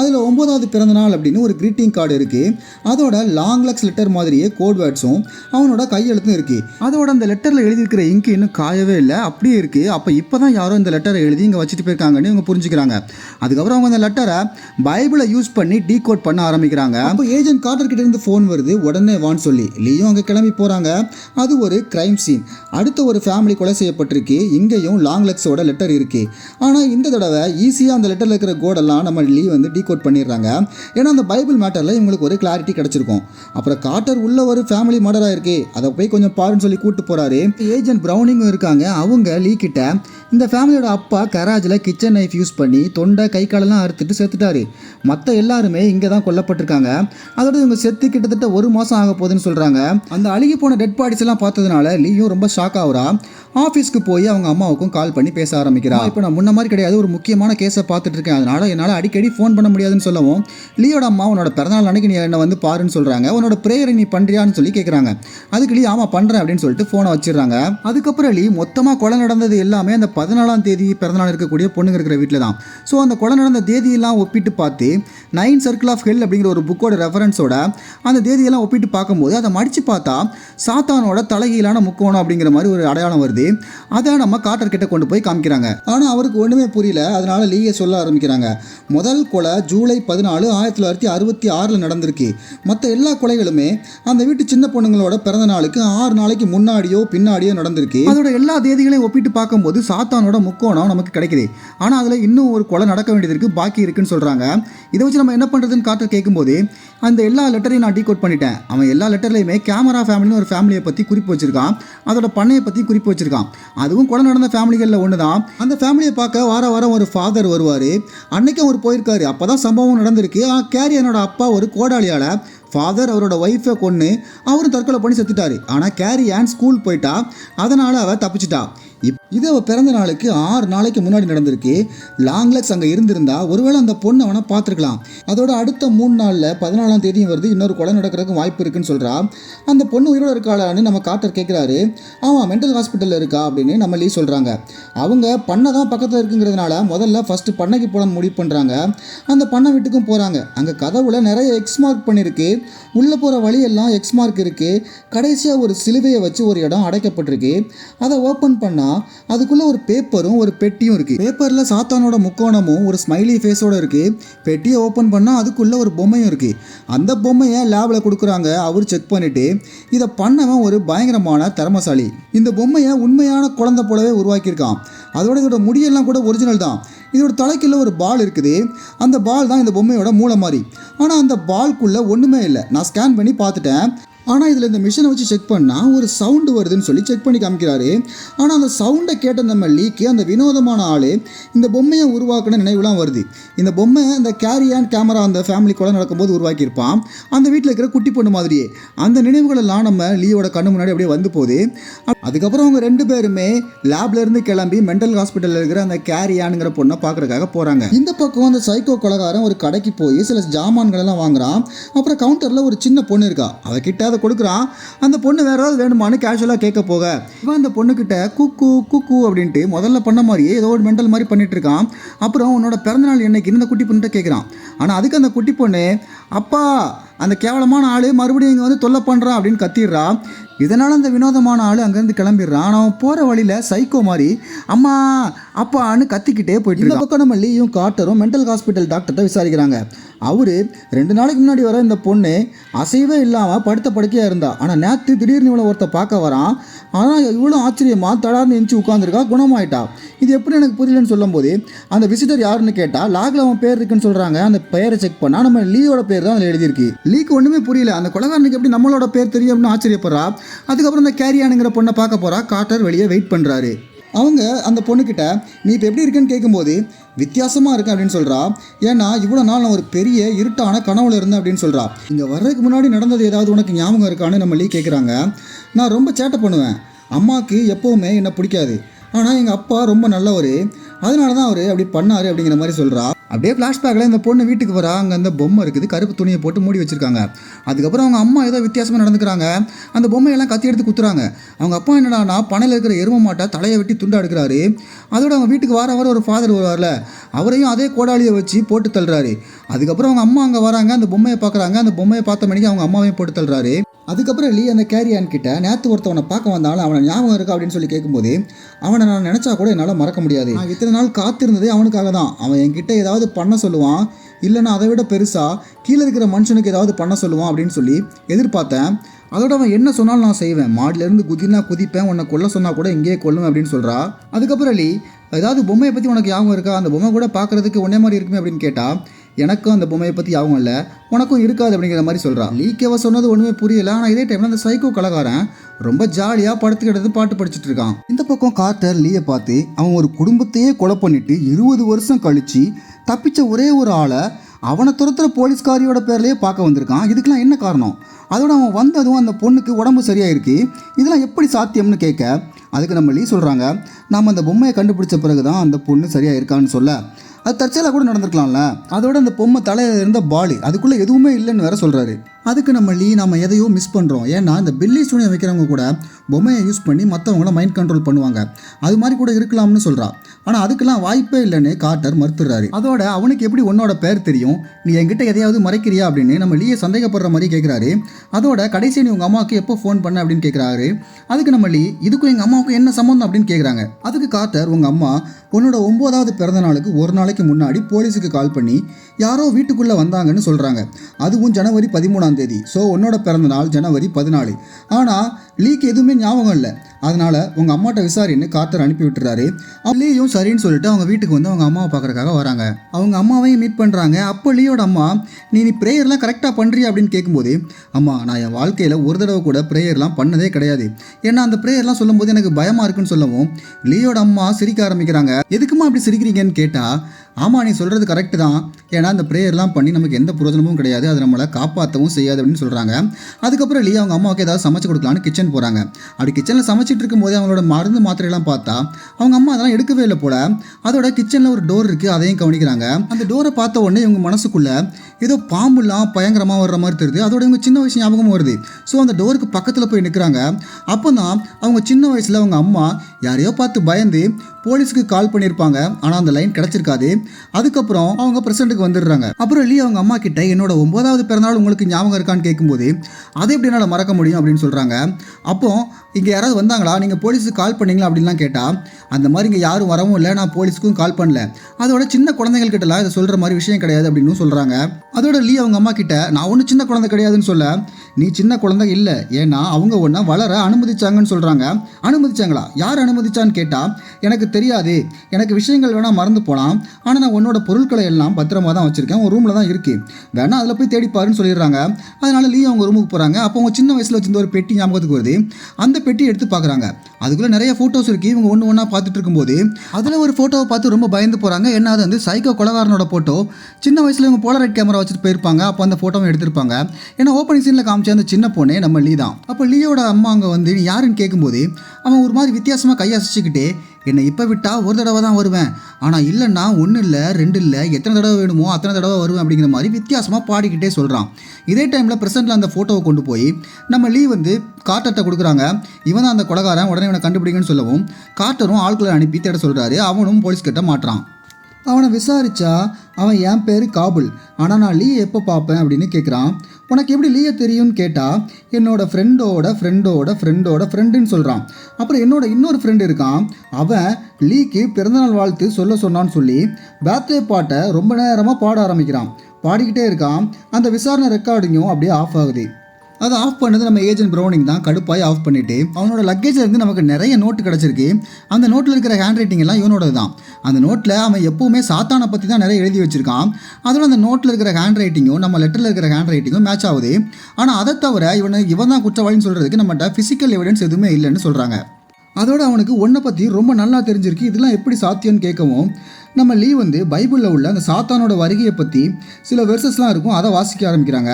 அதில் ஒம்பதாவது பிறந்தநாள் அப்படின்னு ஒரு கிரீட்டிங் கார்டு இருக்குது அதோட லாங் லெக்ஸ் லெட்டர் மாதிரியே கோட் வேர்ட்ஸும் அவனோட கையெழுத்தும் இருக்குது அதோட அந்த லெட்டரில் எழுதியிருக்கிற இங்கு இன்னும் காயவே இல்லை. அப்படியே இருக்குது அப்போ இப்போ தான் யாரோ இந்த லெட்டரை எழுதி இங்கே வச்சுட்டு போயிருக்காங்கன்னு இவங்க புரிஞ்சுக்கிறாங்க. அதுக்கப்புறம் அவங்க அந்த லெட்டரை பைபிளை யூஸ் பண்ணி டீ கோட் பண்ண ஆரம்பிக்கிறாங்க. அப்போ ஏஜென்ட் கார்டர் கிட்ட இருந்து ஃபோன் வருது. உடனே வான்னு சொல்லி. லீயும் அங்கே கிளம்பி போகிறாங்க அது ஒரு கிரைம் சீன் அடுத்த ஒரு ஃபேமிலி கொலை செய்யப்பட்டிருக்கு. இங்கேயும் லாங் லெக்ஸோட லெட்டர் இருக்குது ஆனால் இந்த தடவை ஈஸியாக அந்த லெட்டரில் இருக்கிற கோடெல்லாம் நம்ம லீ வந்து டீகோட் பண்ணிடுறாங்க. ஏன்னா அந்த பைபிள் மேட்டரில் இவங்களுக்கு ஒரு கிளாரிட்டி கிடச்சிருக்கும். அப்புறம் காட்டர் உள்ள ஒரு ஃபேமிலி மர்டராக இருக்கே. அதை போய் கொஞ்சம் பாருன்னு சொல்லி கூப்பிட்டு போகிறாரு ஏஜென்ட் ப்ரௌனிங்கும் இருக்காங்க. அவங்க லீ கிட்ட இந்த ஃபேமிலியோட அப்பா கராஜில் கிச்சன் நைஃப் யூஸ் பண்ணி தொண்டை கை காலெல்லாம் அறுத்துட்டு செத்துட்டாரு. மற்ற எல்லாருமே இங்கே தான் கொல்லப்பட்டிருக்காங்க. அதோட இவங்க செத்து கிட்டத்தட்ட ஒரு மாதம் ஆக போகுதுன்னு சொல்கிறாங்க அந்த அழுகி போன டெட் பாடிஸ் எல்லாம் பார்த்ததுனால லீயும் ரொம்ப ஷாக் ஆகுறா. ஆஃபீஸ்க்கு போய் அவங்க அம்மாவுக்கும் கால் பண்ணி பேச ஆரம்பிக்கிறா. இப்போ நான் முன்ன மாதிரி கிடையாது. ஒரு முக்கியமான கேஸை பார்த்துட்டு இருக்கேன். அதனால என்னால் அடிக்கடி ஃபோன் பண்ண முடியாதுன்னு சொல்லவும் லீயோட அம்மா உன்னோட பிறந்தநாள் அன்னைக்கு நீ என்ன வந்து பாருன்னு சொல்கிறாங்க உன்னோட ப்ரேயரை நீ பண்ணுறியான்னு சொல்லி கேட்குறாங்க அதுக்கு லீ ஆமாம் பண்ணுறேன் அப்படின்னு சொல்லிட்டு ஃபோனை வச்சிடுறாங்க. அதுக்கப்புறம் லீ மொத்தமாக கொலை நடந்தது எல்லாமே அந்த பதினாலாம் தேதி பிறந்தநாள் இருக்கக்கூடிய பொண்ணுங்க இருக்கிற வீட்டில் தான். ஸோ அந்த கொலை நடந்த தேதியெல்லாம் ஒப்பிட்டு பார்த்து நைன் சர்க்கிள் ஆஃப் ஹெல் அப்படிங்கிற ஒரு புக்கோட ரெஃபரன்ஸோட அந்த தேதியெல்லாம் ஒப்பிட்டு பார்க்கும்போது அதை மடித்து பார்த்தா சாத்தானோட தலைகீழான முக்கோணம் அப்படிங்கிற மாதிரி ஒரு அடையாளம் வருது. அதை நம்ம காட்டர் கிட்ட கொண்டு போய் காமிக்கிறாங்க. ஆனால் அவருக்கு ஒன்றுமே புரியல. அதனால லீயை சொல்ல ஆரம்பிக்கிறாங்க. முதல் கொலை ஜூலை பதினாலு ஆயிரத்தி தொள்ளாயிரத்தி அறுபத்தி ஆறில் நடந்திருக்கு. மற்ற எல்லா கொலைகளுமே அந்த வீட்டு சின்ன பொண்ணுங்களோட பிறந்த நாளுக்கு ஆறு நாளைக்கு முன்னாடியோ பின்னாடியோ நடந்திருக்கு. அதோட எல்லா தேதிகளையும் ஒப்பிட்டு பார்க்கும்போது சாத்தானோட முக்கோணம் நமக்கு கிடைக்குது. ஆனால் அதில் இன்னும் ஒரு கொலை நடக்க வேண்டியது இருக்குது பாக்கி இருக்குன்னு சொல்கிறாங்க இதை வச்சு நம்ம என்ன பண்ணுறதுன்னு காட்ட கேட்கும்போது அந்த எல்லா லெட்டரையும் நான் டீகோட் பண்ணிட்டேன். அவன் எல்லா லெட்டர்லையுமே கேமரா ஃபேமிலின்னு ஒரு ஃபேமிலியை பற்றி குறிப்பு வச்சிருக்கான். அதோட பண்ணையை பற்றி குறிப்பு வச்சிருக்கான். அதுவும் கொலை நடந்த ஃபேமிலிகளில் ஒன்று தான் அந்த ஃபேமிலியை பார்க்க வார வாரம் ஒரு ஃபாதர் வருவார். அன்னைக்கு அவர் போயிருக்காரு. அப்போ தான் சம்பவம் நடந்திருக்கு. ஆனால் என்னோட அப்பா ஒரு கோடாளியால் ஃபாதர் அவரோட ஒய்ஃபை கொன்று அவரும் தற்கொலை பண்ணி செத்துட்டாரு. ஆனால் கேரி ஆன் ஸ்கூல் போயிட்டா? அதனால் அவள் தப்பிச்சிட்டா. இப் இது அவள் பிறந்த நாளுக்கு ஆறு நாளைக்கு முன்னாடி நடந்திருக்கு. லாங் லெக்ஸ் அங்கே இருந்திருந்தா ஒருவேளை அந்த பொண்ணு அவனை பார்த்துருக்கலாம். அதோட அடுத்த மூணு நாளில் பதினாலாம் தேதியும் வருது இன்னொரு கொலை நடக்கிறதுக்கு வாய்ப்பு இருக்குன்னு சொல்கிறா அந்த பொண்ணு உயிரோட இருக்காளான்னு நம்ம காட்டர் கேட்குறாரு ஆமாம் மென்டல் ஹாஸ்பிட்டலில் இருக்கா அப்படின்னு நம்ம லீ சொல்கிறாங்க அவங்க பண்ணை தான் பக்கத்தில் இருக்குங்கிறதுனால முதல்ல ஃபஸ்ட்டு பண்ணைக்கு போகலான்னு முடிவு பண்ணுறாங்க அந்த பண்ணை வீட்டுக்கும் போகிறாங்க அங்கே கதவுல நிறைய எக்ஸ் மார்க் பண்ணியிருக்கு உள்ளே போகிற வழியெல்லாம் எக்ஸ் மார்க் இருக்குது கடைசியாக ஒரு சிலுவையை வச்சு ஒரு இடம் அடைக்கப்பட்டிருக்கு. அதை ஓப்பன் பண்ணால் அதுக்குள்ளே ஒரு பேப்பரும் ஒரு பெட்டியும் இருக்குது பேப்பரில் சாத்தானோட முக்கோணமும் ஒரு ஸ்மைலி ஃபேஸோட இருக்குது பெட்டியை ஓப்பன் பண்ணால் அதுக்குள்ளே ஒரு பொம்மையும் இருக்குது அந்த பொம்மையை லேபில் கொடுக்குறாங்க. அவர் செக் பண்ணிவிட்டு இதை பண்ணவன் ஒரு பயங்கரமான திறமசாலி. இந்த பொம்மையை உண்மையான குழந்தை போலவே உருவாக்கியிருக்கான். அதோட இதோட முடியெல்லாம் கூட ஒரிஜினல் தான். இதோட தலைக்குள்ள ஒரு பால் இருக்குது. அந்த பால் தான் இந்த பொம்மையோட மூளை மாதிரி ஆனால் அந்த பால்குள்ளே ஒன்றுமே இல்லை. நான் ஸ்கேன் பண்ணி பார்த்துட்டேன். ஆனால் இதில் இந்த மிஷினை வச்சு செக் பண்ணால் ஒரு சவுண்டு வருதுன்னு சொல்லி செக் பண்ணி காமிக்கிறாரு. ஆனால் அந்த சவுண்டை கேட்ட நம்ம லீக்கு அந்த வினோதமான ஆள் இந்த பொம்மையை உருவாக்கின நினைவுலாம் வருது. இந்த பொம்மை அந்த கேரியான் கேமரா அந்த ஃபேமிலி கூட நடக்கும்போது உருவாக்கியிருப்பான். அந்த வீட்டில் இருக்கிற குட்டி பொண்ணு மாதிரியே. அந்த நினைவுகளெல்லாம் நம்ம லீயோட கண்ணு முன்னாடி அப்படியே வந்து போகுது. அதுக்கப்புறம் அவங்க ரெண்டு பேருமே லேப்ல இருந்து கிளம்பி மென்டல் ஹாஸ்பிட்டலில் இருக்கிற அந்த கேரியானுங்கிற பொண்ணை பார்க்குறதுக்காக போகிறாங்க இந்த பக்கம் அந்த சைக்கோ கொலகாரன் ஒரு கடைக்கு போய் சில ஜாமான்கள் எல்லாம் வாங்குறான். அப்புறம் கவுண்டரில் ஒரு சின்ன பொண்ணு இருக்கா. அவகிட்ட அதை கொடுக்குறான். அந்த பொண்ணு வேற ஏதாவது வேணுமான்னு கேஷுவலாக கேட்க போக. இவன் அந்த பொண்ணுக்கிட்ட குக்கு குக்கு அப்படின்ட்டு முதல்ல பண்ண மாதிரியே ஏதோ ஒரு மெண்டல் மாதிரி பண்ணிட்டு இருக்கான். அப்புறம் உன்னோட பிறந்தநாள் என்னைக்கு இந்த குட்டி பொண்ணுகிட்ட கேட்குறான். ஆனால் அதுக்கு அந்த குட்டி பொண்ணு அப்பா அந்த கேவலமான ஆள் மறுபடியும் இங்கே வந்து தொல்லை பண்ணுறான் அப்படின்னு கத்திடுறா. இதனால் அந்த வினோதமான ஆள் அங்கேருந்து கிளம்பிடுறான் ஆனால் அவன் போகிற வழியில் சைக்கோ மாதிரி அம்மா அப்பான்னு கத்திக்கிட்டே போயிட்டு இந்த பக்கம் நம்ம லீயும் காட்டரும் மென்டல் ஹாஸ்பிட்டல் டாக்டர்கிட்ட விசாரிக்கிறாங்க. அவர் ரெண்டு நாளைக்கு முன்னாடி வர இந்த பொண்ணு அசைவே இல்லாமல் படுத்த படுக்கையாக இருந்தா. ஆனால் நேற்று திடீர்னு இவ்வளோ ஒருத்த பார்க்க வரான். ஆனால் இவ்வளோ ஆச்சரியமாக தடார்னு எஞ்சி உட்காந்துருக்கா குணமாயிட்டா. இது எப்படி எனக்கு புரியலன்னு சொல்லும்போது அந்த விசிட்டர் யாருன்னு கேட்டால் லாகில் அவன் பேர் இருக்குன்னு சொல்கிறாங்க அந்த பெயரை செக் பண்ணால் நம்ம லீயோட பேர் தான் அதில் எழுதியிருக்கு. லீக் ஒன்றுமே புரியல. அந்த கொலகாரனுக்கு எப்படி நம்மளோட பேர் தெரியும்னு ஆச்சரியப்படுறா? அதுக்கப்புறம் அந்த கேரியானுங்கிற பொண்ணை பார்க்க போகிறா காட்டர் வெளியே வெயிட் பண்ணுறாரு அவங்க அந்த பொண்ணுக்கிட்ட நீ இப்போ எப்படி இருக்குன்னு கேட்கும்போது வித்தியாசமாக இருக்கேன் அப்படின்னு சொல்கிறா ஏன்னா இவ்வளோ நாள் நான் ஒரு பெரிய இருட்டான கனவுல இருந்தேன் அப்படின்னு சொல்கிறா இங்கே வர்றதுக்கு முன்னாடி நடந்தது ஏதாவது உனக்கு ஞாபகம் இருக்கான்னு நம்ம லீ கேட்குறாங்க நான் ரொம்ப சேட்டை பண்ணுவேன். அம்மாவுக்கு எப்போவுமே என்னை பிடிக்காது. ஆனால் எங்கள் அப்பா ரொம்ப நல்லவர். அதனால தான் அவர் அப்படி பண்ணார் அப்படிங்கிற மாதிரி சொல்கிறா அப்படியே ஃப்ளாஷ்பேக்கில் இந்த பொண்ணு வீட்டுக்கு வரா அங்கே அந்த பொம்மை இருக்குது கருப்பு துணியை போட்டு மூடி வச்சுருக்காங்க. அதுக்கப்புறம் அவங்க அம்மா ஏதோ வித்தியாசமாக நடந்துக்கிறாங்க. அந்த பொம்மையெல்லாம் கத்தி எடுத்து குத்துறாங்க. அவங்க அப்பா என்னடானா பனையில் இருக்கிற எரும மாட்டை தலையை வெட்டி துண்டா எடுக்கிறாரு. அதோட அவங்க வீட்டுக்கு வார வர ஒரு ஃபாதர் வருவார்ல அவரையும் அதே கோடாலியை வச்சு போட்டு தள்ளுறாரு. அதுக்கப்புறம் அவங்க அம்மா அங்கே வராங்க அந்த பொம்மையை பார்க்குறாங்க. அந்த பொம்மையை பார்த்த மணிக்கு அவங்க அம்மாவையும் போட்டு தள்ளுறாரு. அதுக்கப்புறம் லீ அந்த கேரியான் கிட்ட நேற்று ஒருத்தவனை பார்க்க வந்தாலும் அவனை ஞாபகம் இருக்கா? அப்படின்னு சொல்லி கேட்கும்போது அவனை நான் நினச்சா கூட என்னால் மறக்க முடியாது. நான் இத்தனை நாள் காத்திருந்ததே அவனுக்காக தான். அவன் என்கிட்ட ஏதாவது பண்ண சொல்லுவான். இல்லைன்னா அதை விட பெருசாக கீழே இருக்கிற மனுஷனுக்கு ஏதாவது பண்ண சொல்லுவான் அப்படின்னு சொல்லி எதிர்பார்த்தேன். அதோட அவன் என்ன சொன்னாலும் நான் செய்வேன். மாடிலேருந்து குதினா குதிப்பேன். உன்னை கொல்ல சொன்னால் கூட இங்கேயே கொல்லுவேன் அப்படின்னு சொல்கிறா அதுக்கப்புறம் லீ ஏதாவது பொம்மையை பற்றி உனக்கு ஞாபகம் இருக்கா? அந்த பொம்மை கூட பார்க்குறதுக்கு ஒன்னே மாதிரி இருக்குமே அப்படின்னு கேட்டால் எனக்கும் அந்த பொம்மையை பற்றி யாவும் இல்லை. உனக்கும் இருக்காது அப்படிங்கிற மாதிரி சொல்கிறான் லீக்கேவ சொன்னது ஒன்றுமே புரியல. ஆனால் இதே டைமில் அந்த சைக்கோ கலகாரன் ரொம்ப ஜாலியாக படுத்துக்கிட்டது பாட்டு படிச்சுட்டு இருக்கான். இந்த பக்கம் கார்ட்டர் லீயை பார்த்து அவன் ஒரு குடும்பத்தையே கொலை பண்ணிட்டு இருபது வருஷம் கழித்து தப்பிச்ச ஒரே ஒரு ஆளை அவனை துரத்துற போலீஸ்காரியோட பேர்லேயே பார்க்க வந்திருக்கான். இதுக்கெல்லாம் என்ன காரணம்? அதோட அவன் வந்ததும் அந்த பொண்ணுக்கு உடம்பு சரியாயிருக்கு. இதெல்லாம் எப்படி சாத்தியம்னு கேட்க அதுக்கு நம்ம லீ சொல்கிறாங்க நாம் அந்த பொம்மையை கண்டுபிடிச்ச பிறகு தான் அந்த பொண்ணு சரியாக இருக்கான்னு சொல்ல. அது தற்செயலாக கூட நடந்திருக்கலாம்ல. அதோட அந்த பொம்மை தலையில் இருந்த பாலி அதுக்குள்ளே எதுவுமே இல்லைன்னு வேற சொல்கிறாரு அதுக்கு நம்ம லீ நம்ம எதையோ மிஸ் பண்ணுறோம் ஏன்னா இந்த பில்லி சூனியம் வைக்கிறவங்க கூட பொம்மையை யூஸ் பண்ணி மற்றவங்கள மைண்ட் கண்ட்ரோல் பண்ணுவாங்க. அது மாதிரி கூட இருக்கலாம்னு சொல்கிறா ஆனால் அதுக்கெல்லாம் வாய்ப்பே இல்லைன்னு கார்ட்டர் மறுத்துறாரு அதோட அவனுக்கு எப்படி உன்னோட பேர் தெரியும்? நீ என்கிட்ட எதையாவது மறைக்கிறியா அப்படின்னு நம்ம லீயை சந்தேகப்படுற மாதிரி கேட்குறாரு அதோட கடைசி நீ உங்கள் அம்மாவுக்கு எப்போ ஃபோன் பண்ண அப்படின்னு கேட்குறாரு அதுக்கு நம்ம லீ இதுக்கும் எங்கள் அம்மாவுக்கும் என்ன சம்மந்தம் அப்படின்னு கேட்குறாங்க அதுக்கு கார்ட்டர் உங்கள் அம்மா உன்னோட ஒம்போதாவது பிறந்த நாளுக்கு ஒரு நாளைக்கு முன்னாடி போலீஸுக்கு கால் பண்ணி யாரோ வீட்டுக்குள்ளே வந்தாங்கன்னு சொல்கிறாங்க அதுவும் ஜனவரி பதிமூணாம் தேதி. ஸோ உன்னோட பிறந்த நாள் ஜனவரி பதினாலு. ஆனால் லீக்கு எதுவுமே ஞாபகம் இல்லை. அதனால் உங்கள் அம்மாட்ட விசாரின்னு கார்த்தர் அனுப்பி விட்டுறாரு லீயும் சரின்னு சொல்லிட்டு அவங்க வீட்டுக்கு வந்து அவங்க அம்மாவை பார்க்குறக்காக வராங்க. அவங்க அம்மாவையும் மீட் பண்ணுறாங்க அப்போ லீயோட அம்மா நீ நீ ப்ரேயர்லாம் கரெக்டாக பண்ணுறியா அப்படின்னு கேட்கும்போது அம்மா நான் என் வாழ்க்கையில் ஒரு தடவை கூட ப்ரேயர்லாம் பண்ணதே கிடையாது. ஏன்னா அந்த ப்ரேயர்லாம் சொல்லும்போது எனக்கு பயமாக இருக்குன்னு சொல்லவும் லீயோட அம்மா சிரிக்க ஆரம்பிக்கிறாங்க. எதுக்குமா அப்படி சிரிக்கிறீங்கன்னு கேட்டால் ஆமாம் நீ சொல்கிறது கரெக்டு தான். ஏன்னா அந்த ப்ரேயர்லாம் பண்ணி நமக்கு எந்த பிரயோஜனமும் கிடையாது. அது நம்மளை காப்பாற்றவும் செய்யாது அப்படின்னு சொல்கிறாங்க அதுக்கப்புறம் லீ அவங்க அம்மாவுக்கு ஏதாவது சமைச்சு கொடுக்கலான்னு கிச்சன் போகிறாங்க அப்படி கிச்சனில் சமைச்சிட்டு இருக்கும்போதே அவங்களோட மருந்து மாத்திரையெல்லாம் பார்த்தா அவங்க அம்மா அதெல்லாம் எடுக்கவே இல்லை போல. அதோட கிச்சனில் ஒரு டோர் இருக்குது அதையும் கவனிக்கிறாங்க. அந்த டோரை பார்த்த உடனே இவங்க மனசுக்குள்ளே ஏதோ பாம்புலாம் பயங்கரமாக வர்ற மாதிரி தெரியுது. அதோட இவங்க சின்ன வயசு ஞாபகமும் வருது. ஸோ அந்த டோருக்கு பக்கத்தில் போய் நிற்கிறாங்க அப்போ தான் அவங்க சின்ன வயசில் அவங்க அம்மா யாரையோ பார்த்து பயந்து போலீஸுக்கு கால் பண்ணியிருப்பாங்க. ஆனால் அந்த லைன் கிடச்சிருக்காது. அதுக்கப்புறம் அவங்க பிரசிடண்ட்டுக்கு வந்துடுறாங்க. அப்புறம் லீ அவங்க அம்மா கிட்ட என்னோட ஒன்பதாவது பிறந்தநாள் உங்களுக்கு ஞாபகம் இருக்கான்னு கேட்கும்போது அதை எப்படி என்னால் மறக்க முடியும்? அப்படின்னு சொல்கிறாங்க அப்போ இங்கே யாராவது வந்தாங்களா? நீங்கள் போலீஸுக்கு கால் பண்ணீங்களா? அப்படின்லாம் கேட்டால் அந்த மாதிரி இங்கே யாரும் வரவும் இல்லை. நான் போலீஸுக்கும் கால் பண்ணல. அதோட சின்ன குழந்தைகள் கிட்டலாம் இதை சொல்கிற மாதிரி விஷயம் கிடையாது அப்படின்னு சொல்கிறாங்க அதோட லீ அவங்க அம்மா கிட்ட நான் ஒன்றும் சின்ன குழந்தை கிடையாதுன்னு சொல்ல. நீ சின்ன குழந்தை இல்லை. ஏன்னா அவங்க ஒன்றை வளர அனுமதிச்சாங்கன்னு சொல்கிறாங்க அனுமதிச்சாங்களா? யார் அனுமதிச்சான்னு கேட்டால் எனக்கு தெரியாது. எனக்கு விஷயங்கள் வேணால் மறந்து போகலாம் ஆனால் நான் உன்னோட பொருட்களை எல்லாம் பத்திரமா தான் வச்சுருக்கேன். உன் ரூமில் தான் இருக்குது வேணா அதில் போய் தேடி பாருன்னு சொல்லிடுறாங்க. அதனால் லீ அவங்க ரூமுக்கு போகிறாங்க அப்போ அவங்க சின்ன வயசில் வச்சிருந்த ஒரு பெட்டி ஞாபகத்துக்கு வருது. அந்த பெட்டி எடுத்து பார்க்குறாங்க அதுக்குள்ளே நிறைய ஃபோட்டோஸ் இருக்குது இவங்க ஒன்று ஒன்றா பார்த்துட்டு இருக்கும்போது அதில் ஒரு ஃபோட்டோவை பார்த்து ரொம்ப பயந்து போகிறாங்க என்ன அது வந்து சைக்கோ கொலகாரனோட ஃபோட்டோ சின்ன வயசில் இவங்க போலரைட் கேமரா வச்சுட்டு போயிருப்பாங்க. அப்போ அந்த ஃபோட்டோவை எடுத்திருப்பாங்க. ஏன்னா ஓப்பனிங் சீனில் காமிச்ச அந்த சின்ன பொண்ணே நம்ம லீ தான் அப்போ லீயோட அம்மா அங்கே வந்து யாருன்னு கேட்கும்போது அவன் ஒரு மாதிரி வித்தியாசமாக கையசிச்சுக்கிட்டே என்னை இப்போ விட்டால் ஒரு தடவை தான் வருவேன். ஆனால் இல்லைன்னா ஒன்றும் இல்லை ரெண்டு இல்லை எத்தனை தடவை வேணுமோ அத்தனை தடவை வருவேன் அப்படிங்கிற மாதிரி வித்தியாசமாக பாடிக்கிட்டே சொல்கிறான் இதே டைமில் ப்ரெசென்ட்டில் அந்த ஃபோட்டோவை கொண்டு போய் நம்ம லீ வந்து கார்ட்டர்கிட்ட கொடுக்குறாங்க. இவன் தான் அந்த கொலகாரன் உடனே இவனை கண்டுபிடிங்கன்னு சொல்லவும் கார்ட்டரும் ஆட்களை அனுப்பி தேட சொல்கிறாரு அவனும் போலீஸ் கிட்ட மாட்டுறான். அவனை விசாரிச்சா அவன் என் பேர் காபுல். ஆனால் நான் லீ எப்போ பார்ப்பேன் அப்படின்னு கேட்குறான் உனக்கு எப்படி லீயை தெரியும்னு கேட்டால் என்னோட ஃப்ரெண்டோட ஃப்ரெண்டோட ஃப்ரெண்டோட ஃப்ரெண்டுன்னு சொல்கிறான் அப்புறம் என்னோட இன்னொரு ஃப்ரெண்டு இருக்கான். அவன் லீக்கு பிறந்தநாள் வாழ்த்து சொல்ல சொன்னான்னு சொல்லி பேர்த்டே பாட்டை ரொம்ப நேரமாக பாட ஆரம்பிக்கிறான். பாடிக்கிட்டே இருக்கான். அந்த விசாரணை ரெக்கார்டிங்கும் அப்படியே ஆஃப் ஆகுது. அதை ஆஃப் பண்ணது நம்ம ஏஜென்ட் ப்ரௌனிங் தான். கடுப்பாய் ஆஃப் பண்ணிட்டு அவனோட லக்கேஜில் இருந்து நமக்கு நிறைய நோட்டு கிடச்சிருக்கு. அந்த நோட்டில் இருக்கிற ஹேண்ட் ரைட்டிங் எல்லாம் இவனோட தான். அந்த நோட்டில் அவன் எப்பவுமே சாத்தானை பற்றி தான் நிறைய எழுதி வச்சிருக்கான். அதோட அந்த நோட்டில் இருக்கிற ஹேண்ட் ரைட்டிங்கும் நம்ம லெட்டரில் இருக்கிற ஹேண்ட் ரைட்டிங்கும் மேட்ச் ஆகுது. ஆனால் அதை தவிர இவனை இவன் தான் குற்றவாளின்னு சொல்கிறதுக்கு நம்மகிட்ட ஃபிசிக்கல் எவிடன்ஸ் எதுவுமே இல்லைன்னு சொல்கிறாங்க அதோட அவனுக்கு ஒன்றை பற்றி ரொம்ப நல்லா தெரிஞ்சிருக்கு. இதெல்லாம் எப்படி சாத்தியம்னு கேட்கவும் நம்ம லீ வந்து பைபிளில் உள்ள அந்த சாத்தானோட வருகையை பற்றி சில வெர்சஸ்லாம் இருக்கும். அதை வாசிக்க ஆரம்பிக்கிறாங்க.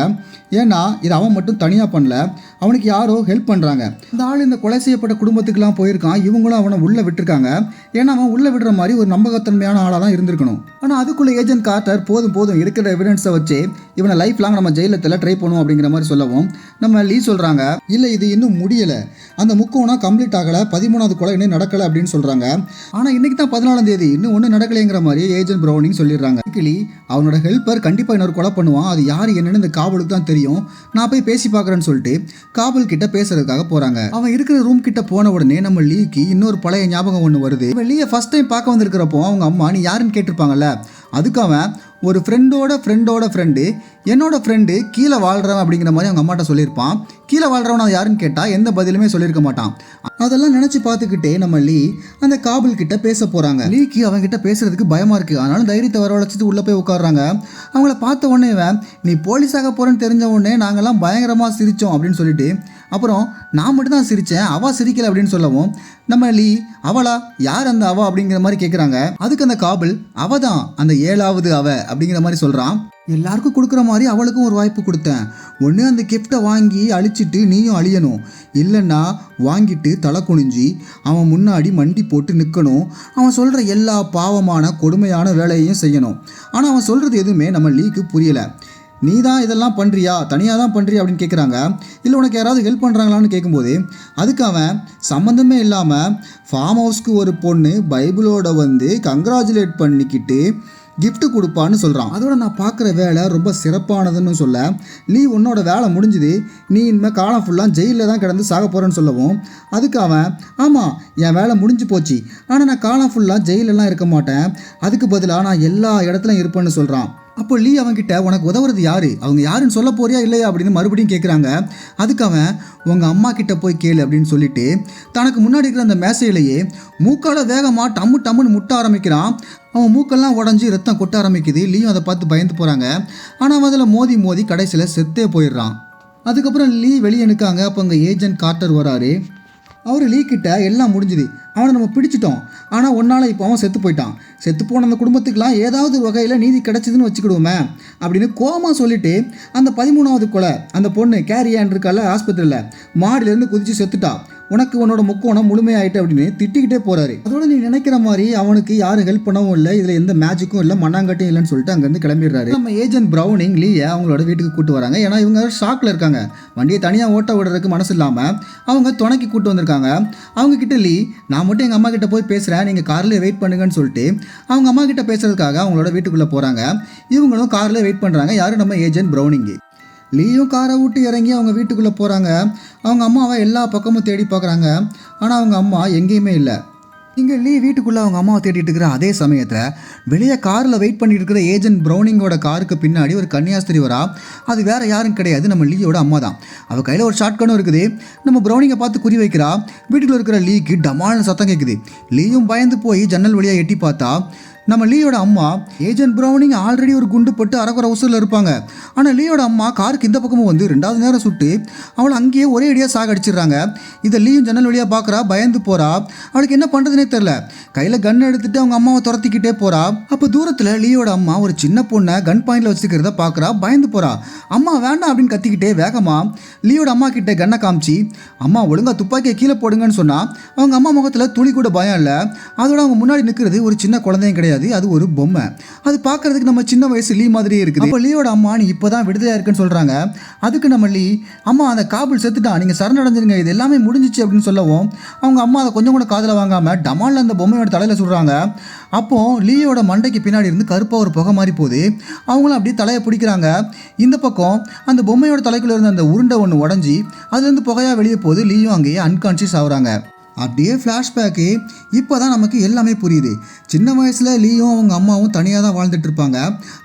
ஏன்னா இதை அவன் மட்டும் தனியாக பண்ணல. அவனுக்கு யாரோ ஹெல்ப் பண்ணுறாங்க இந்த ஆள் இந்த கொலை செய்யப்பட்ட குடும்பத்துக்குலாம் போயிருக்கான். இவங்களும் அவனை உள்ளே விட்டுருக்காங்க. ஏன்னா அவன் உள்ளே விடுற மாதிரி ஒரு நம்பகத்தன்மையான ஆளாக தான் இருந்திருக்கணும். ஆனால் அதுக்குள்ளே ஏஜென்ட் கார்ட்டர் போதும் போதும் இருக்கிற எவிடன்ஸை வச்சு இவனை லைஃப் லாங் நம்ம ஜெயிலில் ட்ரை பண்ணுவோம் அப்படிங்கிற மாதிரி சொல்லவும் நம்ம லீ சொல்கிறாங்க இல்லை இது இன்னும் முடியலை. அந்த முக்கோணம் கம்ப்ளீட் ஆகலை பதிமூணாவது கொலை இன்னும் நடக்கலை அப்படின்னு சொல்கிறாங்க ஆனால் இன்னைக்கு தான் பதினாலாம் தேதி. இன்னும் ஒன்றும் நடக்கலைங்கிற மாதிரி ஏஜென்ட் ப்ரௌனிங் சொல்லிடுறாங்க. கிளி அவனோட ஹெல்ப்பர் கண்டிப்பாக இன்னொரு கொலை பண்ணுவான். அது யார் என்னன்னு இந்த காவலுக்கு தான் தெரியும். நான் போய் பேசி பார்க்குறேன்னு சொல்லிட்டு காவல் கிட்ட பேசுறதுக்காக போகிறாங்க அவன் இருக்கிற ரூம் கிட்ட போன உடனே நம்ம லீக்கு இன்னொரு பழைய ஞாபகம் ஒன்று வருது. லீயை ஃபர்ஸ்ட் டைம் பார்க்க வந்திருக்கிறப்போ அவங்க அம்மா நீ யாருன்னு கேட்டிருப்பாங்கல்ல? அதுக்கு அவன் ஒரு ஃப்ரெண்டோட ஃப்ரெண்டோட ஃப்ரெண்டு என்னோட ஃப்ரெண்டு கீழே வாழ்கிறவன் அப்படிங்கிற மாதிரி அவங்க அம்மாட்ட சொல்லியிருப்பான். கீழே வாழ்கிறவன் யாருன்னு கேட்டால் எந்த பதிலுமே சொல்லியிருக்க மாட்டான். அதெல்லாம் நினச்சி பார்த்துக்கிட்டே நம்ம லீ அந்த காபுல் கிட்ட பேச போகிறாங்க லீக்கு அவங்ககிட்ட பேசுறதுக்கு பயமாக இருக்குது அதனால தைரியத்தை வரவழைச்சிட்டு உள்ளே போய் உட்காடுறாங்க அவங்கள பார்த்த உடனே நீ போலீஸாக போகிறேன்னு தெரிஞ்ச உடனே நாங்கள்லாம் பயங்கரமாக சிரித்தோம் அப்படின்னு சொல்லிட்டு அப்புறம் நான் மட்டும்தான் சிரித்தேன் அவள் சிரிக்கலை அப்படின்னு சொல்லவும் நம்ம லீ அவளா யார் அந்த அவ அப்படிங்கிற மாதிரி கேட்குறாங்க அதுக்கு அந்த காபில் அவ தான் அந்த ஏழாவது அவ அப்படிங்கிற மாதிரி சொல்கிறான் எல்லாருக்கும் கொடுக்குற மாதிரி அவளுக்கும் ஒரு வாய்ப்பு கொடுத்தேன். ஒன்று அந்த கிஃப்டை வாங்கி அழிச்சிட்டு நீயும் அழியணும். இல்லைன்னா வாங்கிட்டு தலை குனிஞ்சி அவன் முன்னாடி மண்டி போட்டு நிற்கணும் அவன் சொல்கிற எல்லா பாவமான கொடுமையான வேலையையும் செய்யணும். ஆனால் அவன் சொல்கிறது எதுவுமே நம்ம லீக்கு புரியலை. நீ தான் இதெல்லாம் பண்ணுறியா தனியாக தான் பண்ணுறியா அப்படின்னு கேட்குறாங்க இல்லை உனக்கு யாராவது ஹெல்ப் பண்ணுறாங்களான்னு கேட்கும்போது அதுக்கு அவன் சம்மந்தமே இல்லாமல் ஃபார்ம் ஹவுஸ்க்கு ஒரு பொண்ணு பைபிளோட வந்து கங்க்ராச்சுலேட் பண்ணிக்கிட்டு கிஃப்ட் கொடுப்பான்னு சொல்கிறான் அதோட நான் பார்க்குற வேலை ரொம்ப சிறப்பானதுன்னு சொல்ல நீ உன்னோட வேலை முடிஞ்சுது. நீ இனிமேல் காலம் ஃபுல்லாக ஜெயிலில் தான் கிடந்து சாக போகிறேன்னு சொல்லவும். அதுக்கு அவன் ஆமாம் என் வேலை முடிஞ்சு போச்சு. ஆனால் நான் காலம் ஃபுல்லாக ஜெயிலெல்லாம் இருக்க மாட்டேன். அதுக்கு பதிலாக நான் எல்லா இடத்துலையும் இருப்பேன்னு சொல்கிறான் அப்போ லீ அவன்கிட்ட உனக்கு உதவுறது யாரு? அவங்க யாருன்னு சொல்ல போறியா இல்லையா? அப்படின்னு மறுபடியும் கேட்குறாங்க அதுக்கு அவன் உங்கள் அம்மா கிட்ட போய் கேளு அப்படின்னு சொல்லிட்டு தனக்கு முன்னாடி இருக்கிற அந்த மேசையிலேயே மூக்கால வேகமாக டம்மு டம்முன்னு முட்ட ஆரம்பிக்கிறான். அவன் மூக்கெல்லாம் உடஞ்சி ரத்தம் கொட்ட ஆரம்பிக்குது. லீயும் அதை பார்த்து பயந்து போகிறாங்க ஆனால் அவன் அதில் மோதி மோதி கடைசியில் செத்தே போயிடுறான். அதுக்கப்புறம் லீ வெளியே நிற்காங்க அப்போ அங்கே ஏஜென்ட் கார்ட்டர் வராரு. அவர் லீ கிட்ட எல்லாம் முடிஞ்சுது. அவனை நம்ம பிடிச்சிட்டோம். ஆனால் ஒன்னால் இப்போ அவன் செத்து போயிட்டான். செத்து போன அந்த குடும்பத்துக்கெலாம் ஏதாவது வகையில் நீதி கிடச்சிதுன்னு வச்சுக்கிடுவோமே அப்படின்னு கோமா சொல்லிட்டு அந்த பதிமூணாவது கொலை அந்த பொண்ணு கேரியான் இருக்கால ஆஸ்பத்திரியில் மாடிலேருந்து குதிச்சு செத்துட்டா. உனக்கு உன்னோட முக்கோணம் முழுமையாயிட்டு அப்படின்னு திட்டிக்கிட்டே போறாரு. அதோட நீ நினைக்கிற மாதிரி அவனுக்கு யாரும் ஹெல்ப் பண்ணவும் இல்லை. இதுல எந்த மேஜிக்கும் இல்லை. மண்ணாங்கட்டும் இல்லைன்னு சொல்லிட்டு அங்கேருந்து கிளம்பிடுறாரு. நம்ம ஏஜென்ட் ப்ரௌனிங் லீயை அவங்களோட வீட்டுக்கு கூட்டு வராங்க. ஏன்னா இவங்க ஷாக்ல இருக்காங்க. வண்டியை தனியாக ஓட்ட விடுறதுக்கு மனசு இல்லாமல் அவங்க துணைக்கு கூட்டு வந்திருக்காங்க. அவங்க கிட்ட லீ நான் மட்டும் எங்கள் அம்மா கிட்ட போய் பேசுகிறேன் நீங்கள் கார்லேயே வெயிட் பண்ணுங்கன்னு சொல்லிட்டு அவங்க அம்மா கிட்ட பேசுறதுக்காக அவங்களோட வீட்டுக்குள்ளே போகிறாங்க இவங்களும் காரில் வெயிட் பண்ணுறாங்க யாரும் நம்ம ஏஜென்ட் ப்ரௌனிங்கு லீயும் காரை விட்டு இறங்கி அவங்க வீட்டுக்குள்ளே போகிறாங்க அவங்க அம்மாவை எல்லா பக்கமும் தேடி பார்க்குறாங்க ஆனால் அவங்க அம்மா எங்கேயுமே இல்லை. இங்கே லீ வீட்டுக்குள்ளே அவங்க அம்மாவை தேடிட்டு இருக்கிற அதே சமயத்தில் வெளியே காரில் வெயிட் பண்ணிட்டு இருக்கிற ஏஜென்ட் ப்ரௌனிங்கோட காருக்கு பின்னாடி ஒரு கன்னியாஸ்திரி வரா. அது வேறு யாரும் கிடையாது. நம்ம லீயோட அம்மா தான். அவள் கையில் ஒரு ஷார்ட்கனும் இருக்குது. நம்ம ப்ரௌனிங்கை பார்த்து குறி வைக்கிறா. வீட்டில் இருக்கிற லீக்கு டமால்னு சத்தம் கேட்குது லீயும் பயந்து போய் ஜன்னல் வழியாக எட்டி பார்த்தா நம்ம லீயோட அம்மா ஏஜென்ட் ப்ரௌனிங் ஆல்ரெடி ஒரு குண்டு பட்டு அரைக்குற ஹவுஸில் இருப்பாங்க. ஆனால் லீயோட அம்மா காருக்கு இந்த பக்கமும் வந்து ரெண்டாவது நேரம் சுட்டு அவளை அங்கேயே ஒரே அடியாக சாகடிச்சிடுறாங்க இதை லீயும் ஜன்னல் வழியாக பார்க்குறா பயந்து போகிறா அவளுக்கு என்ன பண்ணுறதுனே தெரில கையில் கன் எடுத்துட்டு அவங்க அம்மாவை துரத்திக்கிட்டே போகிறா அப்போ தூரத்தில் லீயோட அம்மா ஒரு சின்ன பொண்ணை கன் பாயிண்டில் வச்சுக்கிறத பார்க்குறா பயந்து போகிறா அம்மா வேண்டாம் அப்படின்னு கத்திக்கிட்டே வேகமாக லீயோட அம்மா கிட்ட கண்ணை காமிச்சு அம்மா ஒழுங்கா துப்பாக்கியை கீழே போடுங்கன்னு சொன்னால் அவங்க அம்மா முகத்தில் துளி கூட பயம் இல்லை. அதோட அவங்க முன்னாடி நிற்கிறது ஒரு சின்ன குழந்தையும் கிடையாது. அது ஒரு பொம்மை. அது பார்க்கறதுக்கு நம்ம சின்ன வயசு லீ மாதிரியே இருக்குது. அப்போ லீயோட அம்மா நீ இப்போ தான் விடுதலையாக இருக்குன்னு சொல்கிறாங்க அதுக்கு நம்ம லீ அம்மா அந்த காபுல் செத்துட்டான். நீங்கள் சரணடைஞ்சிருங்க. இது எல்லாமே முடிஞ்சிச்சு அப்படின்னு சொல்லவும் அவங்க அம்மா அதை கொஞ்சம் கூட காதில் வாங்காமல் டமாலில் அந்த பொம்மையோட தலையில் சொல்கிறாங்க அப்போ லீயோட மண்டைக்கு பின்னாடி இருந்து கருப்பாக ஒரு புகை மாதிரி போகுது. அவங்களும் அப்படியே தலையை பிடிக்கிறாங்க. இந்த பக்கம் அந்த பொம்மையோட தலைக்குள்ளே இருந்த அந்த உருண்டை ஒன்று உடஞ்சி அதுலேருந்து புகையாக வெளியே போகுது. லீயும் அங்கேயே அன்கான்ஷியஸ் ஆகுறாங்க. அப்படியே ஃப்ளாஷ்பேக்கு இப்போ தான் நமக்கு எல்லாமே புரியுது. சின்ன வயசில் லீயும் அவங்க அம்மாவும் தனியாக தான் வாழ்ந்துட்டு இருப்பாங்க.